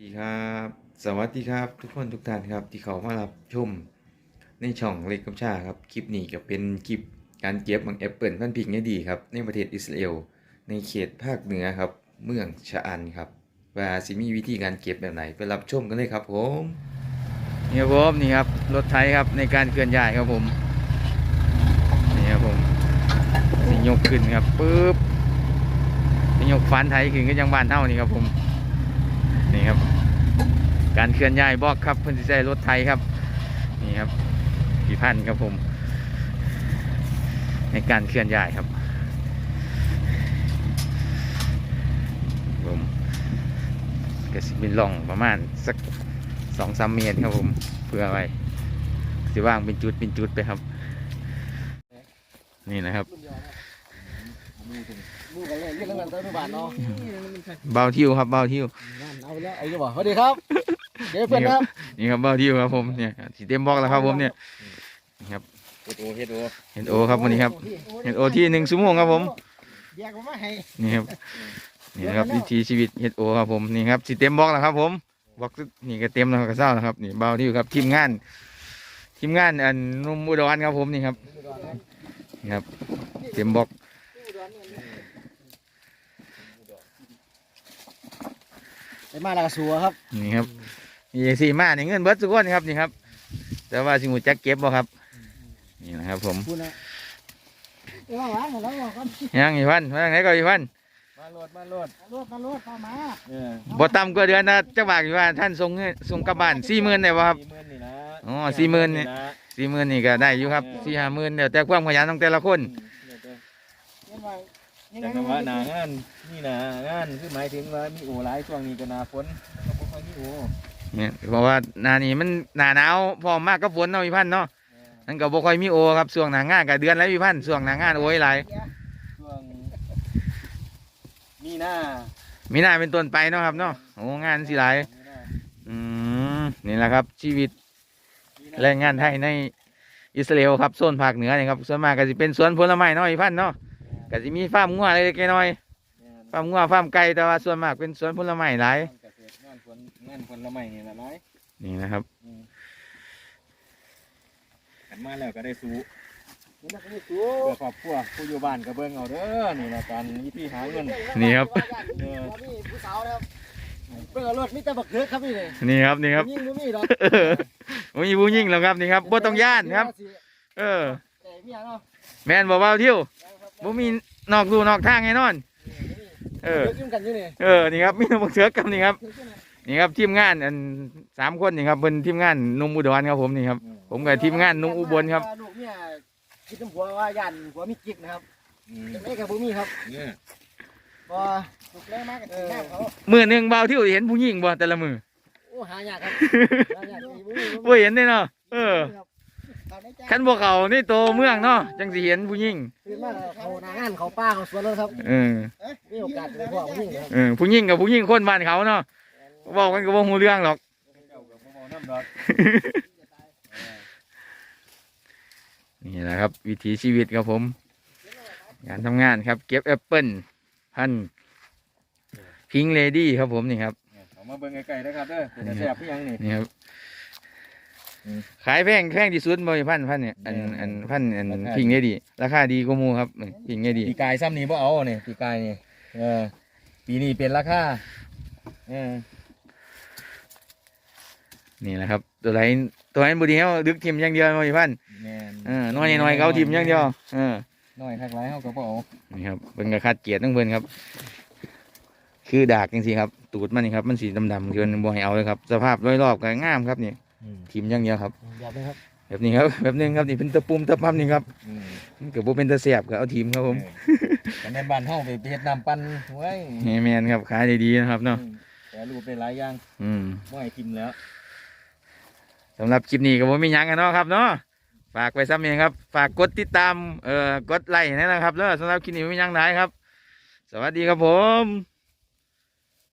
สวัสดีครับ สวัสดีครับทุกคนทุกท่านครับที่เขามารับชมในช่องเล็กกัมชาครับคลิปนี้ก็เป็นคลิปการเก็บมังแอปเปิลพันธุ์พิงเนี่ยดีครับในประเทศอิสราเอลในเขตภาคเหนือครับเมืองชะอันครับว่าสิมีวิธีการเก็บแบบไหนไปรับชมกันเลยครับผมนี่ครับผมนี่ครับรถไถครับในการเคลื่อนย้ายครับผมนี่ครับผมสิยกขึ้นครับปึ๊บสิยกฟันไถขึ้นก็ยังบ้านเท่านี่ครับผม นี่ครับ การเคลื่อนย้ายบล็อกครับเพิ่อนสิใช้รถไถครับ นี่ครับพี่พันธ์ครับผม ในการเคลื่อนย้ายครับผมก็สิเป็นล่องประมาณสักสองสามเมตรครับผมเพื่อไว้สิว่างเป็นจุดเป็นจุดไปครับ นี่นะครับ มูกันเลยเรียกแล้วกันเติมบาทเนาะเบาทิวครับเบาทิวนั่นเอาไปแล้วไอ้ยี่บ่สวัสดีครับเดี๋ยวเพื่อนครับนี่ครับเบาทิวครับผมเนี่ยสีเต็มบล็อกแล้วครับผมเนี่ยนี่ครับเฮ็ดโอเฮ็ดโอเห็นโอครับวันนี้ครับเห็นโอที่หนึ่งชั่วโมงครับผมแยกมาให้นี่ครับนี่นะครับวิถีชีวิตเฮดโอครับผมนี่ครับสีเต็มบล็อกแล้วครับผมบล็อกนี่ก็เต็มแล้วก็เศร้าแล้วครับนี่เบาทิวครับทีมงาน ทีมงานอันนุ่มอุดรครับผมนี่ครับนี่ครับ เต็มบล็อก ไปมาแล้วก็สัวครับนี่ครับนี่สี่มานี่เงินเบิดสุกคนครับนี่ครับ แต่ว่าสิงูจักเก็บบ่ครับ นี่นะครับ ผมคุณนะเอาหวานแล้วบอกกันยังอีพันว่าไงก็อีพันมาโลดมาโลดรถมารถเข้ามาเออบ่ต่ำกว่าเดือนนะจักบาทอีว่าท่านส่งเงินส่งกลับบ้านสี่หมื่นได้บ่ครับ สี่หมื่นนี่นะอ๋อสี่หมื่นนี่ สี่หมื่นนี่ก็ได้อยู่ครับสี่ห้าหมื่นเดี๋ยวแต่ความขยันของแต่ละคนยังไง จากว่าหนางานนี่หนางานคือหมายถึงว่ามีโอหลายช่วงนี้ก็หนาฝนก็บ่ค่อยมีโอเนี่ยเพราะว่าหนานี้มันหนาหนาวพร้อมมากก็ฝนเนาะอีพันเนาะนั่นก็บ่ค่อยมีโอครับช่วงหนางานก็เดือนละอีพันช่วงหนางานโอ้ยหลายช่วงมีหน้ามีหน้าเป็นต้นไปเนาะครับเนาะโอ้งานสิหลายมีหน้าอืมนี่แหละครับ ชีวิตแรงงานไทยในอิสราเอลครับโซนภาคเหนือนี่ครับส่วนมากก็จะเป็นสวนผลไม้น้อยพันธุ์เนาะ ก็จะมีฟาร์มงัวเล็กๆน้อยแม่นๆฟาร์มงัวฟาร์มไก่แต่ว่าส่วนมากเป็นสวนผลไม้หลายงานเกษตรงานฝนงานผลไม้นี่ละหลายนี่นะครับอืมขันมาแล้วก็ได้สู้นี่มันก็มีสัวเพื่อครอบครัวผู้อยู่บ้านก็เบิ่งเอาเด้อนี่ละการวิธีหาเงินนี่ครับนี่ผู้สาวนะครับเพิ่งเอารถมีแต่บักเถือครับนี่เลยนี่ครับนี่ครับยิ่งบ่มีหรอกเออผมมีผู้ยิ่งแล้วครับนี่ครับบ่ต้องย่านครับ เออแต่เมียเนาะแม่นบอกว่าเที่ยว บ่มีนอกลู่นอกทางแน่นอน เออเดี๋ยวกินกันอยู่นี่เออ นี่ครับมีแต่บักเสือกับนี่ครับ นี่ครับทีมงานอันสามคนนี่ครับเป็นทีมงานหนุ่มอุดรครับผมนี่ครับ ผมกับทีมงานหนุ่มอุบลครับ ลูกเมียคิดถึงผัวว่าย่านผัวมีกิ๊กนะครับอืมจังได๋ก็บ่มีครับเนี่ยพอลูกแรงมากกับทีมงานเขามือหนึ่งเบาเที่ยวเห็นผู้หญิงบ่แต่ละมือ โอ้หายากครับหายากบ่มีบ่เห็นได้เนาะ เออเขา ได้จ้าคันบ่เขานี่โตเมืองเนาะจังสิเห็นผู้หญิงตื่นมาเขาหน้างานเขาป้าเขาสวนแล้วครับ เออมีโอกาสไปพวกผู้หญิงครับเออผู้หญิงกับผู้หญิงคนบ้านเขาเนาะบอกกันก็บ่ฮู้เรื่องหรอกเจ้าก็บ่เมาน้ำดอก นี่แหละครับ วิถีชีวิตครับผม การทำงานครับ เก็บแอปเปิ้ลพันพิงเลดี้ครับผมนี่ครับเนี่ยเอามาเบิ่งไกลๆนะครับเด้อเป็นแต่แซ่บคือหยังนี่ นี่ครับอืม ขายแพงแพงที่สุดบ่พันพันเนี่ยอันแม่นอันพันอันราคาพิงเลดี้ราคาดีกว่าหมูครับนี่พิงเลดี้ปีกายซ้ำนี้บ่เอาเนี่ยปีกายนี่เออปีนี้เป็นราคาเออนี่แหละครับตัวไหนตัวไหนบุดีเขาดึกทิมอย่างเดียวบ่พันแม่นเออน้อยน้อยๆเขาทิมอย่างเดียวเออน้อยทักหลายเฮาก็บ่เอานี่ครับเป็นกระคัดเกียรติทั้งเพิ่นครับ คือดากจริงๆครับ ตูดมันนี่ครับมันสีดำๆเกินบ่ให้เอาเลยครับ สภาพร้อยรอบก็งามครับนี่ ทิมอย่างเดียวครับ แบบนี้ครับแบบนี้ครับแบบนึงครับนี่เป็นตะปุ่มตะปั๊มนี่ครับอืมมันเกิดบ่เป็นตะเสียบก็เอาทีมครับผมเออกันในบ้านเฮาไปเฮ็ดน้ำปั่นไว้นี่แมนครับขายดีๆนะครับเนาะอืมแต่รูปได้หลายอย่าง อืมบ่ให้กินแล้วสำหรับคลิปนี้ก็บ่มีหยังกันเนาะครับเนาะฝากไว้ซ้ำเองครับ ฝากกดติดตามเอ่อกดไลค์นะครับเนาะสำหรับคลิปนี้บ่มีหยังหลายครับ สวัสดีครับผม